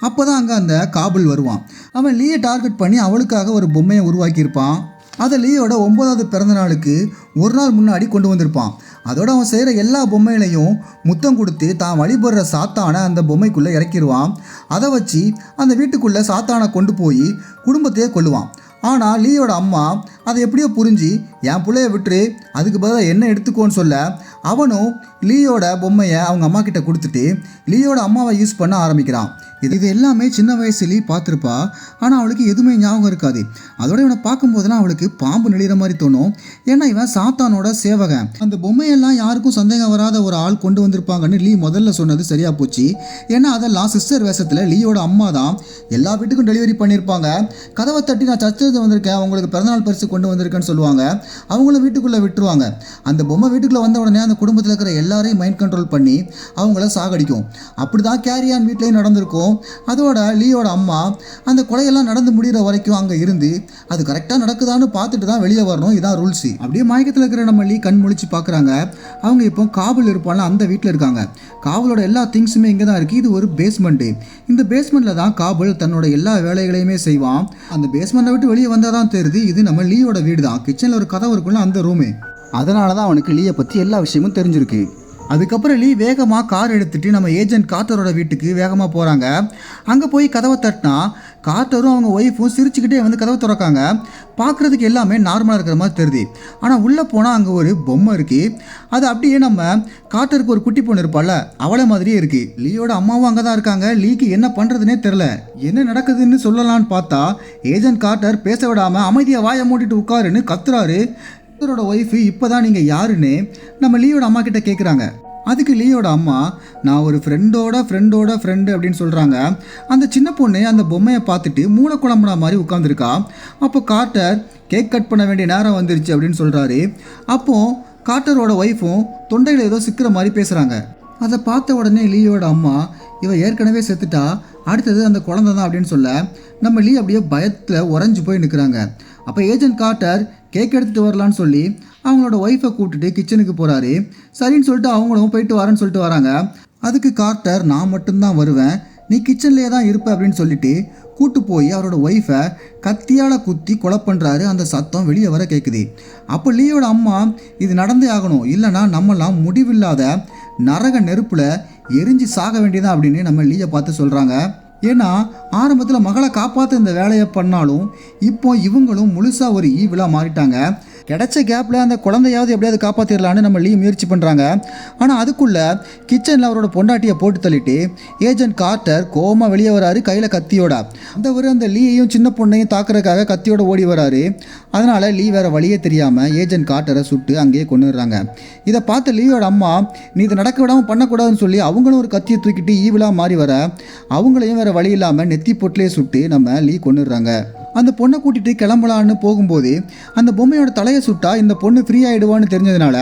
அப்போ தான் அங்கே அந்த காபுல் வருவான். அவன் லீயை டார்கெட் பண்ணி அவளுக்காக ஒரு பொம்மையை உருவாக்கியிருப்பான் அதை லீயோட ஒன்பதாவது பிறந்த நாளுக்கு ஒரு நாள் முன்னாடி கொண்டு வந்திருப்பான். அதோட அவன் செய்கிற எல்லா பொம்மைகளையும் முத்தம் கொடுத்து தான் வழிபடுற சாத்தானை அந்த பொம்மைக்குள்ளே இறக்கிடுவான். அதை வச்சு அந்த வீட்டுக்குள்ளே சாத்தானை கொண்டு போய் குடும்பத்தையே கொள்ளுவான் ஆனால் லீயோட அம்மா அதை எப்படியோ புரிஞ்சு என் பிள்ளைய விட்டுரு அதுக்கு பதிலாக என்ன எடுத்துக்கோன்னு சொல்ல அவனும் லீயோட பொம்மையை அவங்க அம்மா கிட்ட கொடுத்துட்டு லீயோட அம்மாவை யூஸ் பண்ண ஆரம்பிக்கிறான். இது இது எல்லாமே சின்ன வயசுலேயே பார்த்துருப்பா. ஆனால் அவளுக்கு எதுவுமே ஞாபகம் இருக்காது. அதோட இவனை பார்க்கும்போதெல்லாம் அவளுக்கு பாம்பு நெளிகிற மாதிரி தோணும். ஏன்னா இவன் சாத்தானோட சேவகன். அந்த பொம்மையெல்லாம் யாருக்கும் சந்தேகம் வராத ஒரு ஆள் கொண்டு வந்திருப்பாங்கன்னு லீ முதல்ல சொன்னது சரியா போச்சு. ஏன்னா அதெல்லாம் சிஸ்டர் வேஷத்தில் லீயோட அம்மா தான். எல்லா வீட்டுக்கும் டெலிவரி பண்ணியிருப்பாங்க கதவை தட்டி நான் சர்ச்சில் வந்திருக்கேன். அவங்களுக்கு பிறந்தநாள் பரிசு கொண்டு வந்திருக்கேன்னு சொல்லுவாங்க. அவங்களும் வீட்டுக்குள்ளே விட்டுருவாங்க. அந்த பொம்மை வீட்டுக்குள்ளே வந்த உடனே அந்த குடும்பத்தில் இருக்கிற எல்லாரையும் மைண்ட் கண்ட்ரோல் பண்ணி அவங்கள சாகடிக்கும். அப்படி தான் கேரியான் வீட்லேயும் நடந்திருக்கும். அதோட லீயோட அம்மா அந்த கொலையெல்லாம் நடந்து முடிகிற வரைக்கும் அங்கே இருந்து அது கரெக்டாக நடக்குதான்னு பார்த்துட்டு தான் வெளியே வரணும். இதான் ரூல்ஸு அப்படியே மயக்கத்தில் இருக்கிற நம்ம லீ கண் முழிச்சு பார்க்குறாங்க. அவங்க இப்போ காவல் இருப்பாங்க அந்த வீட்டில் இருக்காங்க. காவலோட எல்லா திங்ஸுமே இங்கே தான் இருக்குது இது ஒரு பேஸ்மெண்ட்டு இந்த பேஸ்மெண்ட்டில் தான் காபல் தன்னோட எல்லா வேலைகளையுமே செய்வான். அந்த பேஸ்மெண்ட்டை விட்டு வெளியே வந்தால் தான் தெரியுது இது நம்ம லீயோட வீடு தான் கிச்சனில் ஒரு கதவு இருக்குள்ள அந்த ரூமு அதனால தான் அவனுக்கு லீயை பற்றி எல்லா விஷயமும் தெரிஞ்சிருக்கு. அதுக்கப்புறம் லீ வேகமாக கார் எடுத்துட்டு நம்ம ஏஜென்ட் கார்ட்டரோட வீட்டுக்கு வேகமாக போகிறாங்க அங்கே போய் கதவை தட்டினா கார்ட்டரும் அவங்க ஒய்ஃபும் சிரிச்சுக்கிட்டே வந்து கதவை திறக்காங்க. பார்க்குறதுக்கு எல்லாமே நார்மலாக இருக்கிற மாதிரி தெரியுது. ஆனால் உள்ளே போனால் அங்கே ஒரு பொம்மை இருக்குது அது அப்படியே நம்ம கார்ட்டருக்கு ஒரு குட்டி பொண்ணு இருப்பாள்ல அவளை மாதிரியே இருக்குது லீயோட அம்மாவும் அங்கே தான் இருக்காங்க. லீக்கு என்ன பண்ணுறதுனே தெரில என்ன நடக்குதுன்னு சொல்லலான்னு பார்த்தா ஏஜென்ட் கார்ட்டர் பேச விடாமல் அமைதியாக வாயை மூட்டிட்டு உட்காருன்னு கத்துறாரு. இவரோட ஒய்ஃபு இப்போ தான் நீங்கள் யாருன்னு நம்ம லீயோட அம்மா கிட்ட கேட்குறாங்க அதுக்கு லீயோட அம்மா நான் ஒரு ஃப்ரெண்டோட ஃப்ரெண்டோட ஃப்ரெண்டு அப்படின்னு சொல்கிறாங்க அந்த சின்ன பொண்ணு அந்த பொம்மையை பார்த்துட்டு மூளை குழம்புனா மாதிரி உட்காந்துருக்கா அப்போ கார்ட்டர் கேக் கட் பண்ண வேண்டிய நேரம் வந்துருச்சு அப்படின்னு சொல்கிறாரு அப்போது கார்ட்டரோட ஒய்ஃபும் தொண்டையில் ஏதோ சிக்கிற மாதிரி பேசுகிறாங்க அதை பார்த்த உடனே லீயோட அம்மா இவ ஏற்கனவே செத்துட்டா அடுத்தது அந்த குழந்தை தான் அப்படின்னு சொல்ல நம்ம லீ அப்படியே பயத்தில் உறைஞ்சி போய் நிற்கிறாங்க அப்போ ஏஜென்ட் கார்ட்டர் கேக் எடுத்துகிட்டு வரலான்னு சொல்லி அவங்களோட ஒய்ஃபை கூப்பிட்டுட்டு கிச்சனுக்கு போகிறாரு சரின்னு சொல்லிட்டு அவங்களும் போயிட்டு வரேன்னு சொல்லிட்டு வராங்க. அதுக்கு கார்ட்டர் நான் மட்டும்தான் வருவேன். நீ கிச்சன்லேயே தான் இருப்ப அப்படின்னு சொல்லிட்டு கூட்டு போய் அவரோட ஒய்ஃபை கத்தியால் குத்தி கொலை பண்ணுறாரு அந்த சத்தம் வெளியே வர கேட்குது அப்போ லீயோட அம்மா இது நடந்தே ஆகணும். இல்லைன்னா நம்மலாம் முடிவில்லாத நரக நெருப்பில் எரிஞ்சு சாக வேண்டியதான் அப்படின்னு நம்ம லீயை பார்த்து சொல்கிறாங்க ஏன்னா ஆரம்பத்தில் மகளை காப்பாற்ற இந்த வேலையை பண்ணாலும் இப்போ இவங்களும் முழுசாக ஒரு ஈவிலாக மாறிட்டாங்க. கிடைச்ச கேப்பில் அந்த குழந்தையாவது எப்படியாவது காப்பாற்றிடலான்னு நம்ம லீ முயற்சி பண்ணுறாங்க ஆனால் அதுக்குள்ளே கிச்சனில் அவரோட பொண்டாட்டியை போட்டு தள்ளிட்டு ஏஜென்ட் கார்ட்டர் கோமா வெளியே வராரு கையில் கத்தியோட. அந்தவர் அந்த லீயையும் சின்ன பொண்ணையும் தாக்குறதுக்காக கத்தியோட ஓடி வராரு. அதனால் லீ வேறு வழியே தெரியாமல் ஏஜென்ட் கார்ட்டரை சுட்டு அங்கேயே கொண்டுடுறாங்க இதை பார்த்த லீயோட அம்மா நீ இதை நடக்க விடாமல் பண்ணக்கூடாதுன்னு சொல்லி அவங்களும் ஒரு கத்தியை தூக்கிட்டு ஈவிலாக மாறி வர அவங்களையும் வேறு வழி இல்லாமல் நெத்தி பொட்டிலே சுட்டு நம்ம லீ கொண்டுடுறாங்க அந்த பொண்ணை கூட்டிகிட்டு கிளம்பலான்னு போகும்போது அந்த பொம்மையோட தலையை சுட்டா இந்த பொண்ணு ஃப்ரீ ஆகிடுவான்னு தெரிஞ்சதுனால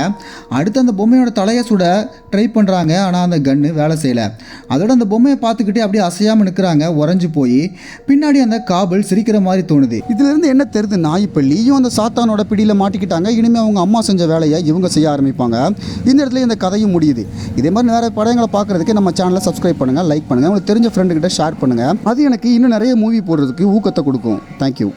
அடுத்து அந்த பொம்மையோட தலையை சுட ட்ரை பண்ணுறாங்க ஆனால் அந்த கன்று வேலை செய்யலை. அதோட அந்த பொம்மையை பார்த்துக்கிட்டே அப்படியே அசையாமல் நிற்கிறாங்க உறைஞ்சு போய் பின்னாடி அந்த காபல் சிரிக்கிற மாதிரி தோணுது. இதுலேருந்து என்ன தெரியுதுன்னா இப்போ லீயும் அந்த சாத்தானோட பிடியில் மாட்டிக்கிட்டாங்க. இனிமேல் அவங்க அம்மா செஞ்ச வேலையை இவங்க செய்ய ஆரம்பிப்பாங்க. இந்த இடத்துல இந்த கதையும் முடியுது. இதே மாதிரி நிறைய படங்களை பார்க்குறதுக்கு நம்ம சேனலை சப்ஸ்கிரைப் பண்ணுங்க லைக் பண்ணுங்கள் உங்களுக்கு தெரிஞ்ச ஃப்ரெண்டுக்கிட்ட ஷேர் பண்ணுங்கள் அது எனக்கு இன்னும் நிறைய மூவி போடுறதுக்கு ஊக்கத்தை கொடுக்கும். Thank you.